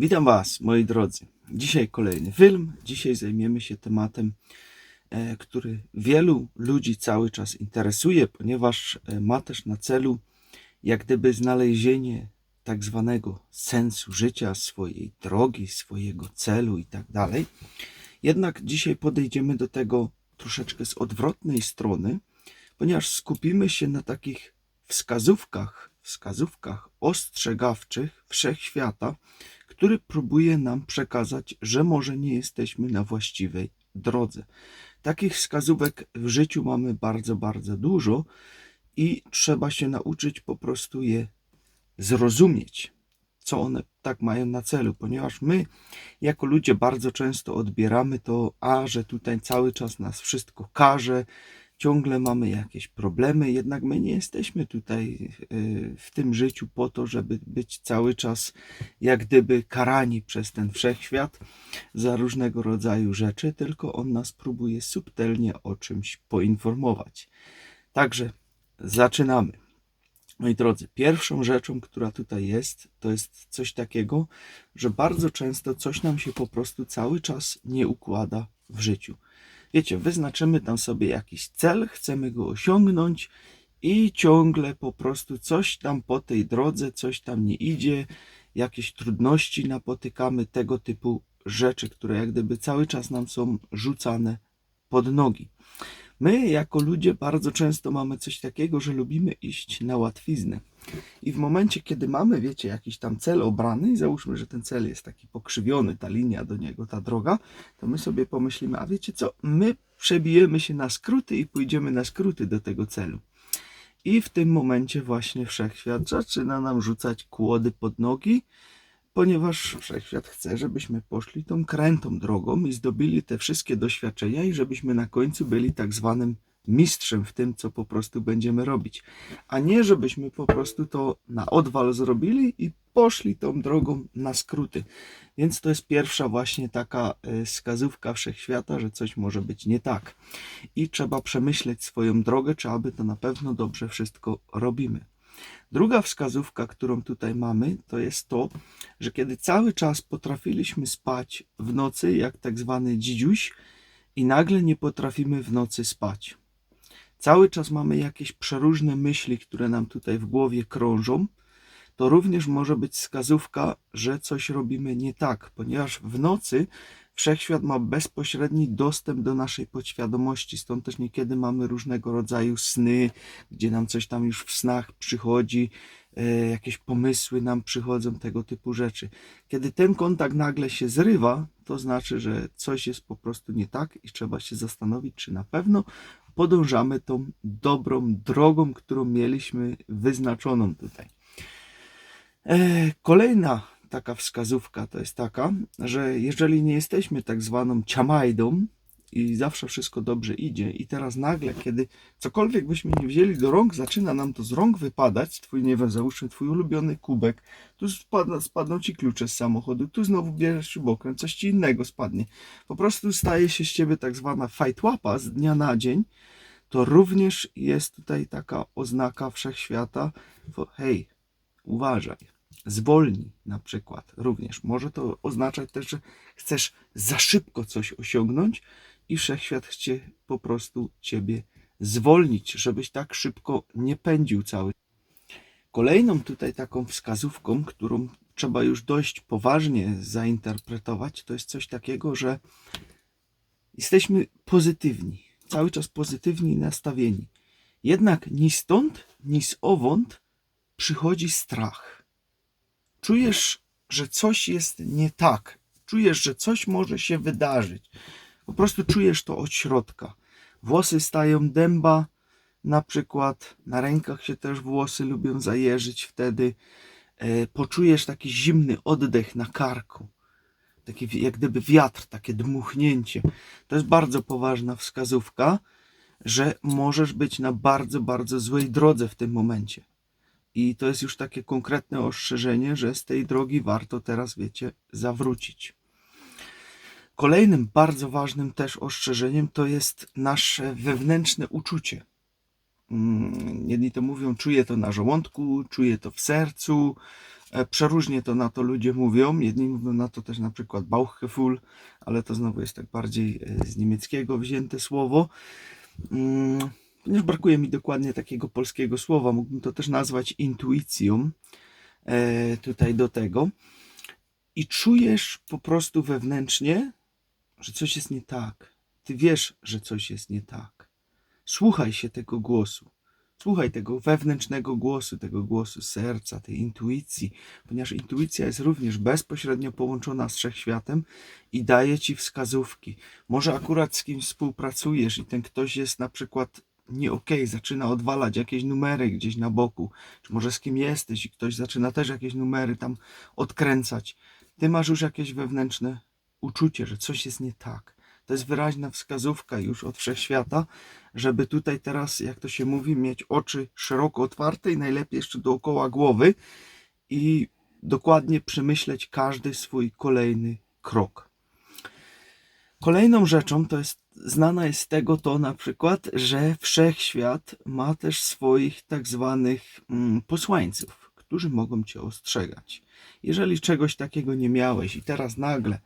Witam Was, moi drodzy. Dzisiaj kolejny film. Dzisiaj zajmiemy się tematem, e, który wielu ludzi cały czas interesuje, ponieważ e, ma też na celu jak gdyby znalezienie tak zwanego sensu życia, swojej drogi, swojego celu i tak dalej. Jednak dzisiaj podejdziemy do tego troszeczkę z odwrotnej strony, ponieważ skupimy się na takich wskazówkach, wskazówkach ostrzegawczych wszechświata, który próbuje nam przekazać, że może nie jesteśmy na właściwej drodze. Takich wskazówek w życiu mamy bardzo, bardzo dużo i trzeba się nauczyć po prostu je zrozumieć, co one tak mają na celu, ponieważ my, jako ludzie, bardzo często odbieramy to, a że tutaj cały czas nas wszystko każe, ciągle mamy jakieś problemy, jednak my nie jesteśmy tutaj y, w tym życiu po to, żeby być cały czas jak gdyby karani przez ten wszechświat za różnego rodzaju rzeczy, tylko on nas próbuje subtelnie o czymś poinformować. Także zaczynamy. Moi drodzy, pierwszą rzeczą, która tutaj jest, to jest coś takiego, że bardzo często coś nam się po prostu cały czas nie układa w życiu. Wiecie, wyznaczymy tam sobie jakiś cel, chcemy go osiągnąć i ciągle po prostu coś tam po tej drodze, coś tam nie idzie, jakieś trudności napotykamy, tego typu rzeczy, które jak gdyby cały czas nam są rzucane pod nogi. My, jako ludzie, bardzo często mamy coś takiego, że lubimy iść na łatwiznę. I w momencie, kiedy mamy, wiecie, jakiś tam cel obrany, i załóżmy, że ten cel jest taki pokrzywiony, ta linia do niego, ta droga, to my sobie pomyślimy, a wiecie co, my przebijemy się na skróty i pójdziemy na skróty do tego celu. I w tym momencie właśnie wszechświat zaczyna nam rzucać kłody pod nogi, ponieważ wszechświat chce, żebyśmy poszli tą krętą drogą i zdobili te wszystkie doświadczenia i żebyśmy na końcu byli tak zwanym mistrzem w tym, co po prostu będziemy robić. A nie, żebyśmy po prostu to na odwal zrobili i poszli tą drogą na skróty. Więc to jest pierwsza właśnie taka e, wskazówka wszechświata, że coś może być nie tak. I trzeba przemyśleć swoją drogę, czy aby to na pewno dobrze wszystko robimy. Druga wskazówka, którą tutaj mamy, to jest to, że kiedy cały czas potrafiliśmy spać w nocy, jak tak zwany dzidziuś, i nagle nie potrafimy w nocy spać. Cały czas mamy jakieś przeróżne myśli, które nam tutaj w głowie krążą, to również może być wskazówka, że coś robimy nie tak, ponieważ w nocy wszechświat ma bezpośredni dostęp do naszej podświadomości, stąd też niekiedy mamy różnego rodzaju sny, gdzie nam coś tam już w snach przychodzi, e, jakieś pomysły nam przychodzą, tego typu rzeczy. Kiedy ten kontakt nagle się zrywa, to znaczy, że coś jest po prostu nie tak i trzeba się zastanowić, czy na pewno podążamy tą dobrą drogą, którą mieliśmy wyznaczoną tutaj. E, Kolejna taka wskazówka to jest taka, że jeżeli nie jesteśmy tak zwaną ciamajdą i zawsze wszystko dobrze idzie i teraz nagle, kiedy cokolwiek byśmy nie wzięli do rąk, zaczyna nam to z rąk wypadać, twój, nie wiem, załóżmy twój ulubiony kubek, tu spadną, spadną ci klucze z samochodu, tu znowu bierzesz śrubokręt, coś ci innego spadnie. Po prostu staje się z ciebie tak zwana fight łapa z dnia na dzień, to również jest tutaj taka oznaka wszechświata, hej, uważaj, zwolnij na przykład również. Może to oznaczać też, że chcesz za szybko coś osiągnąć i wszechświat chce po prostu ciebie zwolnić, żebyś tak szybko nie pędził cały. Kolejną tutaj taką wskazówką, którą trzeba już dość poważnie zainterpretować, to jest coś takiego, że jesteśmy pozytywni, cały czas pozytywni nastawieni. Jednak ni stąd, ni z owąd przychodzi strach. Czujesz, że coś jest nie tak. Czujesz, że coś może się wydarzyć. Po prostu czujesz to od środka. Włosy stają dęba, na przykład na rękach się też włosy lubią zajeżyć wtedy. E, poczujesz taki zimny oddech na karku. Taki jak gdyby wiatr, takie dmuchnięcie. To jest bardzo poważna wskazówka, że możesz być na bardzo, bardzo złej drodze w tym momencie. I to jest już takie konkretne ostrzeżenie, że z tej drogi warto teraz, wiecie, zawrócić. Kolejnym bardzo ważnym też ostrzeżeniem to jest nasze wewnętrzne uczucie. Mm, Jedni to mówią, czuję to na żołądku, czuję to w sercu, E, Przeróżnie to na to ludzie mówią. Jedni mówią na to też na przykład Bauchgefühl, ale to znowu jest tak bardziej e, z niemieckiego wzięte słowo. Ponieważ brakuje mi dokładnie takiego polskiego słowa, mógłbym to też nazwać intuicją e, tutaj do tego. I czujesz po prostu wewnętrznie, że coś jest nie tak. Ty wiesz, że coś jest nie tak. Słuchaj się tego głosu. Słuchaj tego wewnętrznego głosu, tego głosu serca, tej intuicji, ponieważ intuicja jest również bezpośrednio połączona z wszechświatem i daje ci wskazówki. Może akurat z kimś współpracujesz i ten ktoś jest na przykład nie okej, zaczyna odwalać jakieś numery gdzieś na boku, czy może z kim jesteś i ktoś zaczyna też jakieś numery tam odkręcać. Ty masz już jakieś wewnętrzne uczucie, że coś jest nie tak. To jest wyraźna wskazówka już od wszechświata, żeby tutaj teraz, jak to się mówi, mieć oczy szeroko otwarte i najlepiej jeszcze dookoła głowy i dokładnie przemyśleć każdy swój kolejny krok. Kolejną rzeczą to jest, znana jest z tego to na przykład, że wszechświat ma też swoich tak zwanych mm, posłańców, którzy mogą cię ostrzegać. Jeżeli czegoś takiego nie miałeś i teraz nagle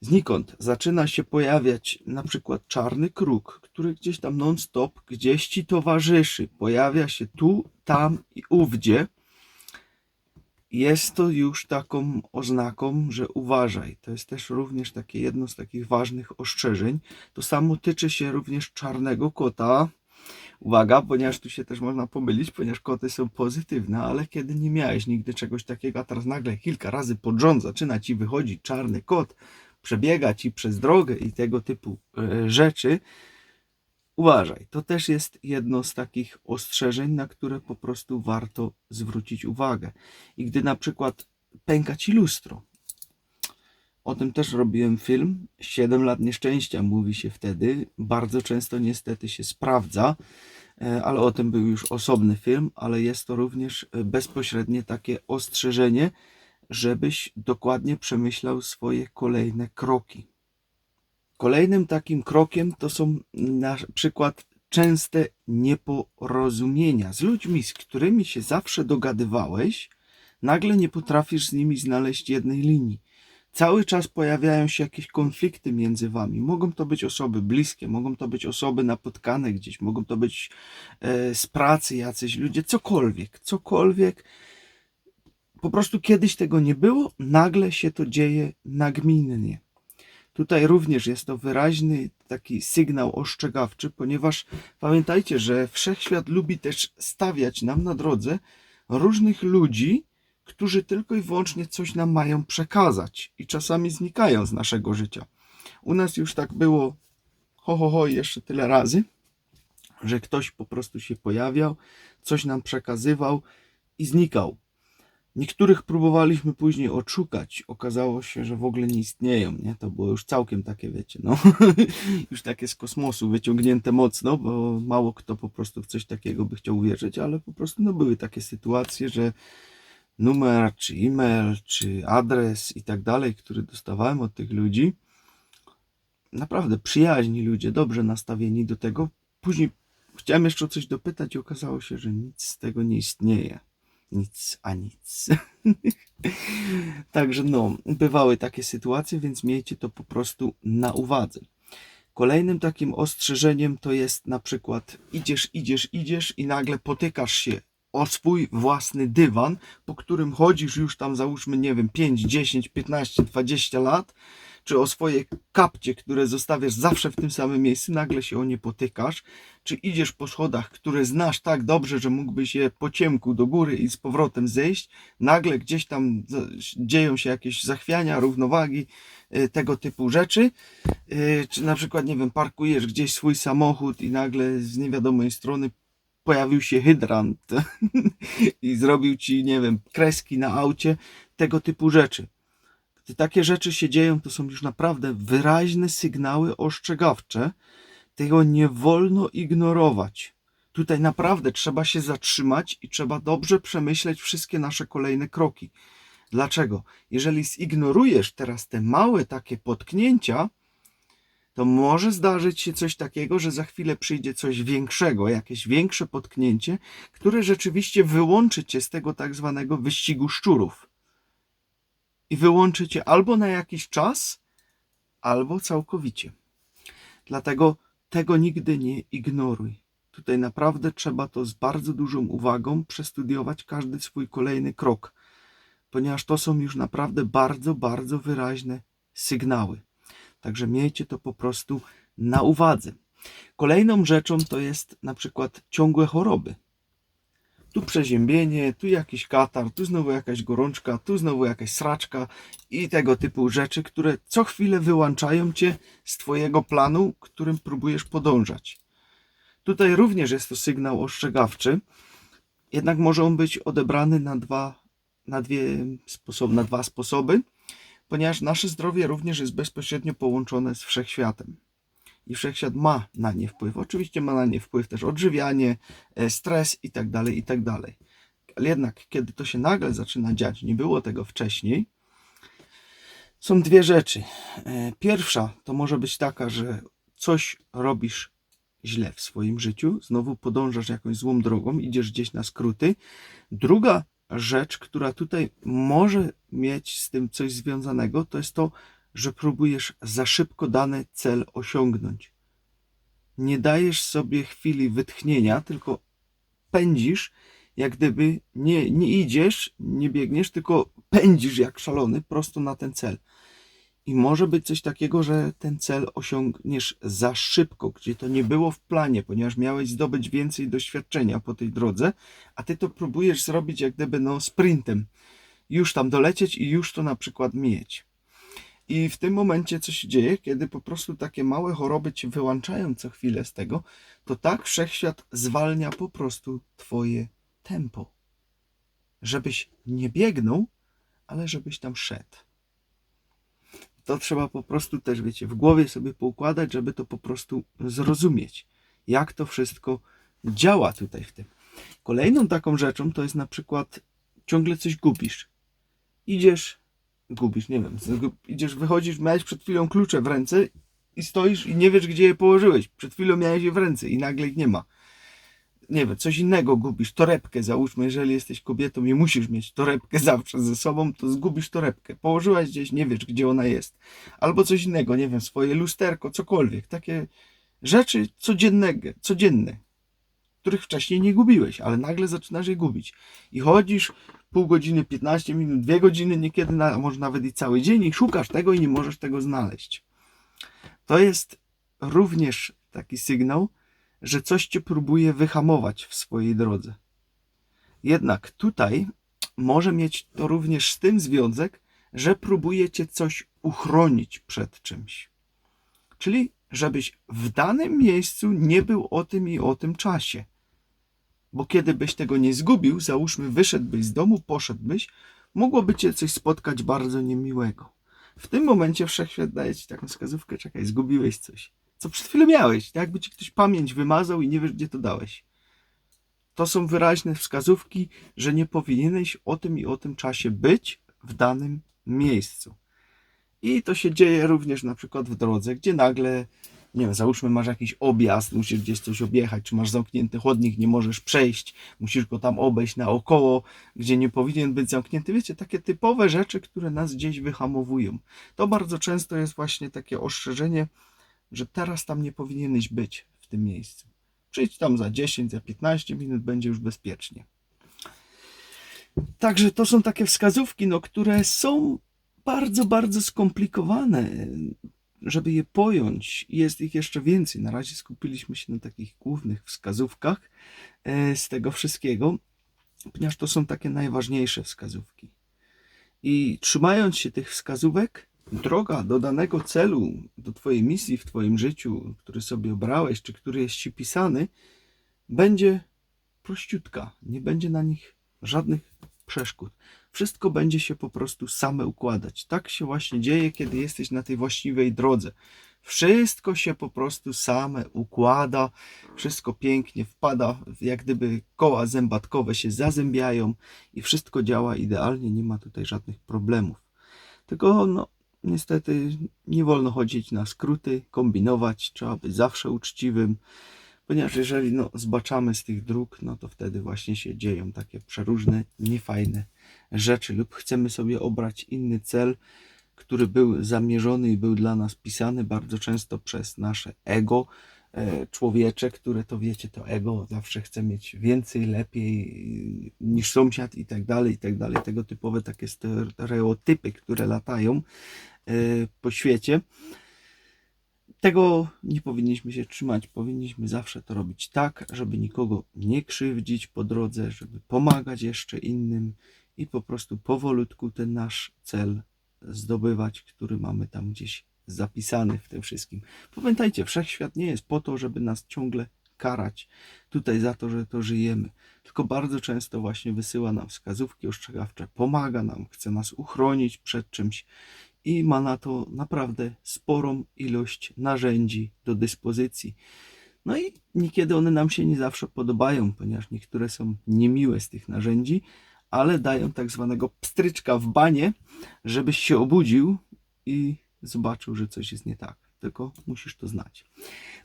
znikąd zaczyna się pojawiać na przykład czarny kruk, który gdzieś tam non-stop gdzieś ci towarzyszy, pojawia się tu, tam i ówdzie, jest to już taką oznaką, że uważaj. To jest też również takie jedno z takich ważnych ostrzeżeń. To samo tyczy się również czarnego kota. Uwaga, ponieważ tu się też można pomylić, ponieważ koty są pozytywne, ale kiedy nie miałeś nigdy czegoś takiego, a teraz nagle kilka razy pod rząd zaczyna ci wychodzić czarny kot, przebiega ci przez drogę i tego typu e, rzeczy, uważaj. To też jest jedno z takich ostrzeżeń, na które po prostu warto zwrócić uwagę. I gdy na przykład pęka ci lustro, o tym też robiłem film. 7 lat nieszczęścia mówi się wtedy. Bardzo często niestety się sprawdza, e, ale o tym był już osobny film, ale jest to również e, bezpośrednie takie ostrzeżenie, żebyś dokładnie przemyślał swoje kolejne kroki. Kolejnym takim krokiem to są na przykład częste nieporozumienia z ludźmi, z którymi się zawsze dogadywałeś, nagle nie potrafisz z nimi znaleźć jednej linii. Cały czas pojawiają się jakieś konflikty między wami. Mogą to być osoby bliskie, mogą to być osoby napotkane gdzieś, mogą to być e, z pracy jacyś ludzie, cokolwiek, cokolwiek. Po prostu kiedyś tego nie było, nagle się to dzieje nagminnie. Tutaj również jest to wyraźny taki sygnał ostrzegawczy, ponieważ pamiętajcie, że wszechświat lubi też stawiać nam na drodze różnych ludzi, którzy tylko i wyłącznie coś nam mają przekazać i czasami znikają z naszego życia. U nas już tak było ho, ho, ho jeszcze tyle razy, że ktoś po prostu się pojawiał, coś nam przekazywał i znikał. Niektórych próbowaliśmy później odszukać. Okazało się, że w ogóle nie istnieją, nie? To było już całkiem takie, wiecie, no. już takie z kosmosu wyciągnięte mocno, bo mało kto po prostu w coś takiego by chciał uwierzyć, ale po prostu no, były takie sytuacje, że numer, czy e-mail, czy adres i tak dalej, który dostawałem od tych ludzi, naprawdę przyjaźni ludzie, dobrze nastawieni do tego. Później chciałem jeszcze o coś dopytać i okazało się, że nic z tego nie istnieje. Nic a nic. Także no, bywały takie sytuacje, więc miejcie to po prostu na uwadze. Kolejnym takim ostrzeżeniem to jest na przykład idziesz, idziesz, idziesz i nagle potykasz się o swój własny dywan, po którym chodzisz już tam załóżmy, nie wiem, 5, 10, 15, 20 lat, czy o swoje kapcie, które zostawiasz zawsze w tym samym miejscu, nagle się o nie potykasz, czy idziesz po schodach, które znasz tak dobrze, że mógłbyś je po ciemku do góry i z powrotem zejść, nagle gdzieś tam dzieją się jakieś zachwiania, równowagi, y, tego typu rzeczy, Y, czy na przykład, nie wiem, parkujesz gdzieś swój samochód i nagle z niewiadomej strony pojawił się hydrant i zrobił ci, nie wiem, kreski na aucie, tego typu rzeczy. Gdy takie rzeczy się dzieją, to są już naprawdę wyraźne sygnały ostrzegawcze. Tego nie wolno ignorować. Tutaj naprawdę trzeba się zatrzymać i trzeba dobrze przemyśleć wszystkie nasze kolejne kroki. Dlaczego? Jeżeli zignorujesz teraz te małe takie potknięcia, to może zdarzyć się coś takiego, że za chwilę przyjdzie coś większego, jakieś większe potknięcie, które rzeczywiście wyłączy cię z tego tak zwanego wyścigu szczurów. I wyłączy cię albo na jakiś czas, albo całkowicie. Dlatego tego nigdy nie ignoruj. Tutaj naprawdę trzeba to z bardzo dużą uwagą przestudiować każdy swój kolejny krok, ponieważ to są już naprawdę bardzo, bardzo wyraźne sygnały. Także miejcie to po prostu na uwadze. Kolejną rzeczą to jest na przykład ciągłe choroby. Tu przeziębienie, tu jakiś katar, tu znowu jakaś gorączka, tu znowu jakaś sraczka i tego typu rzeczy, które co chwilę wyłączają cię z twojego planu, którym próbujesz podążać. Tutaj również jest to sygnał ostrzegawczy, jednak może on być odebrany na dwa, na dwie sposoby, na dwa sposoby, ponieważ nasze zdrowie również jest bezpośrednio połączone z wszechświatem. I wszechświat ma na nie wpływ. Oczywiście ma na nie wpływ też odżywianie, e, stres i tak dalej, i tak. Ale jednak, kiedy to się nagle zaczyna dziać, nie było tego wcześniej, są dwie rzeczy. E, Pierwsza to może być taka, że coś robisz źle w swoim życiu, znowu podążasz jakąś złą drogą, idziesz gdzieś na skróty. Druga rzecz, która tutaj może mieć z tym coś związanego, to jest to, że próbujesz za szybko dany cel osiągnąć. Nie dajesz sobie chwili wytchnienia, tylko pędzisz, jak gdyby nie, nie idziesz, nie biegniesz, tylko pędzisz jak szalony prosto na ten cel. I może być coś takiego, że ten cel osiągniesz za szybko, gdzie to nie było w planie, ponieważ miałeś zdobyć więcej doświadczenia po tej drodze, a ty to próbujesz zrobić jak gdyby no sprintem. Już tam dolecieć i już to na przykład mieć. I w tym momencie, co się dzieje, kiedy po prostu takie małe choroby cię wyłączają co chwilę z tego, to tak wszechświat zwalnia po prostu twoje tempo. Żebyś nie biegnął, ale żebyś tam szedł to trzeba po prostu też, wiecie, w głowie sobie poukładać, żeby to po prostu zrozumieć, jak to wszystko działa tutaj w tym. Kolejną taką rzeczą to jest na przykład ciągle coś gubisz. Idziesz, gubisz, nie wiem, idziesz, wychodzisz, miałeś przed chwilą klucze w ręce i stoisz i nie wiesz, gdzie je położyłeś. Przed chwilą miałeś je w ręce i nagle ich nie ma nie wiem, coś innego gubisz, torebkę załóżmy, jeżeli jesteś kobietą i musisz mieć torebkę zawsze ze sobą, to zgubisz torebkę. Położyłaś gdzieś, nie wiesz, gdzie ona jest. Albo coś innego, nie wiem, swoje lusterko, cokolwiek. Takie rzeczy codziennego, codzienne, których wcześniej nie gubiłeś, ale nagle zaczynasz je gubić. I chodzisz pół godziny, 15 minut, dwie godziny, niekiedy, na, może nawet i cały dzień i szukasz tego i nie możesz tego znaleźć. To jest również taki sygnał, że coś cię próbuje wyhamować w swojej drodze. Jednak tutaj może mieć to również z tym związek, że próbuje cię coś uchronić przed czymś. Czyli, żebyś w danym miejscu nie był o tym i o tym czasie. Bo kiedy byś tego nie zgubił, załóżmy, wyszedłbyś z domu, poszedłbyś, mogłoby cię coś spotkać bardzo niemiłego. W tym momencie wszechświat daje ci taką wskazówkę, czekaj, zgubiłeś coś co przed chwilą miałeś. Tak jakby ci ktoś pamięć wymazał i nie wiesz, gdzie to dałeś. To są wyraźne wskazówki, że nie powinieneś o tym i o tym czasie być w danym miejscu. I to się dzieje również na przykład w drodze, gdzie nagle, nie wiem, załóżmy masz jakiś objazd, musisz gdzieś coś objechać, czy masz zamknięty chodnik, nie możesz przejść, musisz go tam obejść naokoło, gdzie nie powinien być zamknięty. Wiecie, takie typowe rzeczy, które nas gdzieś wyhamowują. To bardzo często jest właśnie takie ostrzeżenie, że teraz tam nie powinieneś być w tym miejscu. Przyjdź tam za 10, za 15 minut, będzie już bezpiecznie. Także to są takie wskazówki, no, które są bardzo, bardzo skomplikowane, żeby je pojąć. Jest ich jeszcze więcej. Na razie skupiliśmy się na takich głównych wskazówkach e, z tego wszystkiego, ponieważ to są takie najważniejsze wskazówki. I trzymając się tych wskazówek, droga do danego celu, do Twojej misji w Twoim życiu, który sobie obrałeś, czy który jest Ci pisany, będzie prościutka. Nie będzie na nich żadnych przeszkód. Wszystko będzie się po prostu same układać. Tak się właśnie dzieje, kiedy jesteś na tej właściwej drodze. Wszystko się po prostu same układa, wszystko pięknie wpada, jak gdyby koła zębatkowe się zazębiają i wszystko działa idealnie, nie ma tutaj żadnych problemów. Tylko no, niestety nie wolno chodzić na skróty, kombinować, trzeba być zawsze uczciwym, ponieważ jeżeli no, zbaczamy z tych dróg, no to wtedy właśnie się dzieją takie przeróżne, niefajne rzeczy lub chcemy sobie obrać inny cel, który był zamierzony i był dla nas pisany bardzo często przez nasze ego, e, człowiecze, które to wiecie, to ego zawsze chce mieć więcej, lepiej niż sąsiad i tak dalej, i tak dalej. Tego typowe takie stereotypy, które latają e, po świecie. Tego nie powinniśmy się trzymać. Powinniśmy zawsze to robić tak, żeby nikogo nie krzywdzić po drodze, żeby pomagać jeszcze innym i po prostu powolutku ten nasz cel zdobywać, który mamy tam gdzieś zapisany w tym wszystkim. Pamiętajcie, wszechświat nie jest po to, żeby nas ciągle karać tutaj za to, że to żyjemy, tylko bardzo często właśnie wysyła nam wskazówki ostrzegawcze, pomaga nam, chce nas uchronić przed czymś i ma na to naprawdę sporą ilość narzędzi do dyspozycji. No i niekiedy one nam się nie zawsze podobają, ponieważ niektóre są niemiłe z tych narzędzi, ale dają tak zwanego pstryczka w banie, żebyś się obudził i zobaczył, że coś jest nie tak. Tylko musisz to znać.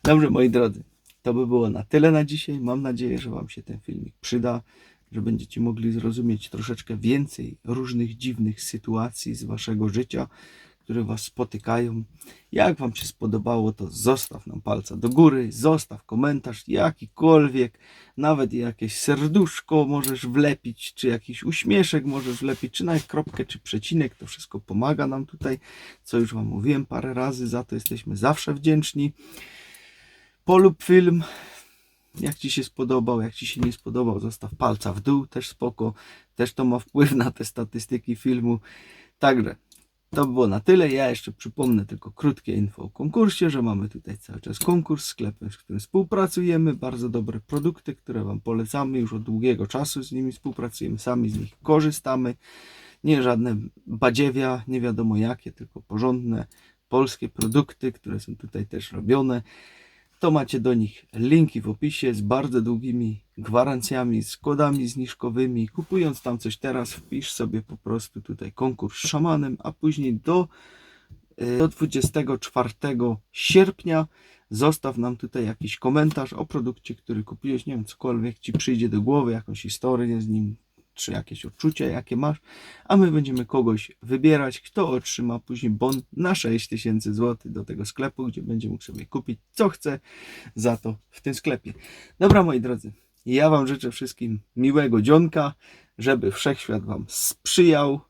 Dobrze, moi drodzy, to by było na tyle na dzisiaj. Mam nadzieję, że Wam się ten filmik przyda, że będziecie mogli zrozumieć troszeczkę więcej różnych dziwnych sytuacji z Waszego życia, które Was spotykają. Jak Wam się spodobało, to zostaw nam palca do góry, zostaw komentarz jakikolwiek, nawet jakieś serduszko możesz wlepić, czy jakiś uśmieszek możesz wlepić, czy nawet kropkę, czy przecinek. To wszystko pomaga nam tutaj, co już Wam mówiłem parę razy, za to jesteśmy zawsze wdzięczni. Polub film, jak Ci się spodobał, jak Ci się nie spodobał, zostaw palca w dół, też spoko, też to ma wpływ na te statystyki filmu. Także to by było na tyle. Ja jeszcze przypomnę tylko krótkie info o konkursie, że mamy tutaj cały czas konkurs, sklepem, z którym współpracujemy. Bardzo dobre produkty, które Wam polecamy. Już od długiego czasu z nimi współpracujemy, sami z nich korzystamy. Nie żadne badziewia, nie wiadomo jakie, tylko porządne polskie produkty, które są tutaj też robione. To macie do nich linki w opisie z bardzo długimi gwarancjami, z kodami zniżkowymi. Kupując tam coś teraz, wpisz sobie po prostu tutaj konkurs szamanem, a później do, y, do 24 sierpnia zostaw nam tutaj jakiś komentarz o produkcie, który kupiłeś. Nie wiem, cokolwiek ci przyjdzie do głowy, jakąś historię z nim, czy jakieś odczucia, jakie masz, a my będziemy kogoś wybierać, kto otrzyma później bon na 6000 zł do tego sklepu, gdzie będzie mógł sobie kupić co chce za to w tym sklepie. Dobra, moi drodzy, ja Wam życzę wszystkim miłego dzionka, żeby wszechświat Wam sprzyjał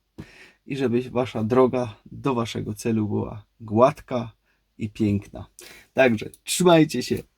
i żeby Wasza droga do Waszego celu była gładka i piękna. Także trzymajcie się!